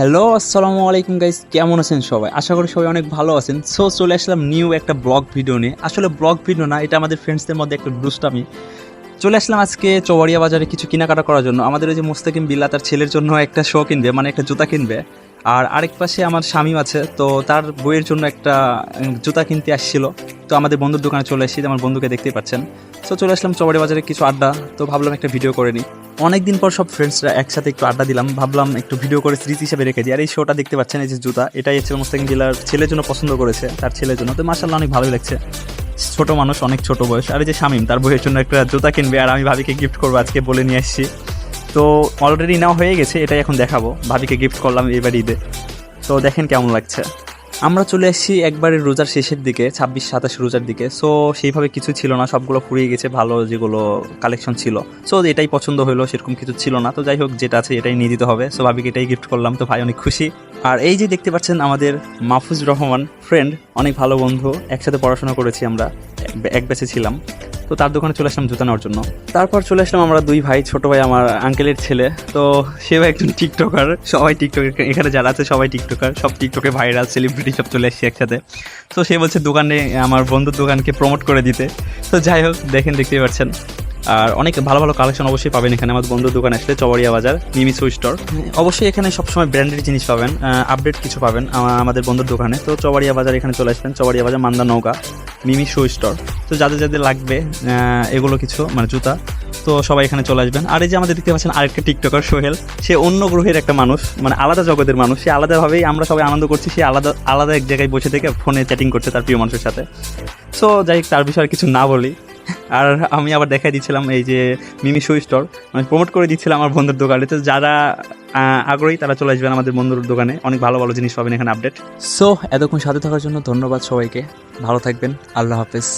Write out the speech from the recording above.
Hello আসসালামু আলাইকুম guys কেমন আছেন সবাই? আশা করি সবাই অনেক ভালো আছেন। সো চলে আসলাম নিউ একটা ব্লগ ভিডিও নিয়ে। আসলে ব্লগ ভিডিও না, এটা আমাদের ফ্রেন্ডসদের মধ্যে একটা দুষ্টামি চলে আসলাম আজকে চৌবাড়িয়া বাজারে কিছু কেনাকাটা করার জন্য। আমাদের ওই যে মুস্তাকিম বিল্লা তার ছেলের জন্য একটা শো কিনবে মানে একটা জুতা কিনবে। আর আরেক পাশে আমার স্বামী আছে, তো তার বইয়ের জন্য একটা জুতা কিনতে আসছিল। তো আমাদের বন্ধুর দোকানে চলে এসেছি, আমার বন্ধুকে দেখতেই পাচ্ছেন। সো চলে আসলাম চৌবাড়ি বাজারে কিছু আড্ডা, তো ভাবলাম একটা ভিডিও করে নিই। অনেকদিন পর সব ফ্রেন্ডসরা একসাথে একটু আড্ডা দিলাম, ভাবলাম একটু ভিডিও করে স্মৃতি হিসেবে রেখে দিই। আর এই শোটা দেখতে পাচ্ছেন এই যে জুতা, এটাই হচ্ছে মুস্তাকিম জেলার ছেলের জন্য পছন্দ করেছে, তার ছেলের জন্য। তো মার্শাল্লাহ অনেক ভালোই লাগছে। ছোট মানুষ, অনেক ছোট বয়স। আর এই যে শামিম, তার বইয়ের জন্য একটা জুতা কিনবে, আর আমি ভাবিকে গিফট করব আজকে বলে নিয়ে আসছি। তো অলরেডি নেওয়া হয়ে গেছে, এটাই এখন দেখাবো। ভাবিকে গিফট করলাম এবার ঈদে। তো দেখেন কেমন লাগছে। আমরা চলে এসেছি একবারে রোজার শেষের দিকে, ছাব্বিশ, সাতাশ রোজার দিকে। সো সেইভাবে কিছু ছিল না, সবগুলো ফুরিয়ে গেছে, ভালো যেগুলো কালেকশন ছিল। সো এটাই পছন্দ হলো, সেরকম কিছু ছিল না। তো যাই হোক, যেটা আছে এটাই নিয়ে দিতে হবে। সো ভাবিকে এটাই গিফট করলাম, তো ভাই অনেক খুশি। আর এই যে দেখতে পাচ্ছেন আমাদের মাহফুজ রহমান ফ্রেন্ড অনেক ভালো বন্ধু, একসাথে পড়াশোনা করেছি আমরা, এক- এক ব্যাচে ছিলাম। তো তার দোকানে চলে আসলাম জুতা নেওয়ার জন্য। তারপর চলে আসলাম আমরা দুই ভাই, ছোট ভাই, আমার আঙ্কেলের ছেলে। তো সেও একজন টিকটকার সবাই টিকটক এখানে যারা আছে সবাই টিকটকার সব টিকটকে ভাইরাল সেলিব্রিটি সব চলে আসছে একসাথে। তো সে বলছে দোকানে, আমার বন্ধুর দোকানকে প্রমোট করে দিতে। তো যাই হোক, দেখেন, দেখতেই পাচ্ছেন। আর অনেক ভালো ভালো কালেকশন অবশ্যই পাবেন এখানে আমাদের বন্ধুর দোকান আসলে চবরিয়া বাজার মিমি সু স্টোর অবশ্যই এখানে সবসময় ব্র্যান্ডেড জিনিস পাবেন আপডেট কিছু পাবেন আমাদের বন্ধুর দোকানে। তো চবরিয়া বাজার এখানে চলে আসবেন চবরিয়া বাজার মান্দা নৌকা মিমি শু স্টোর তো যাদের যাদের লাগবে এগুলো কিছু মানে জুতা, তো সবাই এখানে চলে আসবেন। আর এই যে আমাদের দেখতে পাচ্ছেন আরেকটা টিকটকার সোহেল, সে অন্য গ্রহের একটা মানুষ মানে আলাদা জগতের মানুষ। সে আলাদাভাবেই আমরা সবাই আনন্দ করছি, সে আলাদা আলাদা এক জায়গায় বসে থেকে ফোনে চ্যাটিং করছে তার প্রিয় মানুষের সাথে। সো যাই তার বিষয়ে কিছু না বলি। আর আমি আবার দেখাই দিচ্ছিলাম এই যে মিমি শু স্টোর মানে প্রমোট করে দিচ্ছিলাম আমার বন্ধুর দোকানে। তো যারা আগ্রহী, তারা চলে আসবেন আমাদের বন্ধুর দোকানে। অনেক ভালো ভালো জিনিস পাবেন এখানে আপডেট সো এতক্ষণ সাথে থাকার জন্য ধন্যবাদ সবাইকে। ভালো থাকবেন। আল্লাহ হাফেজ।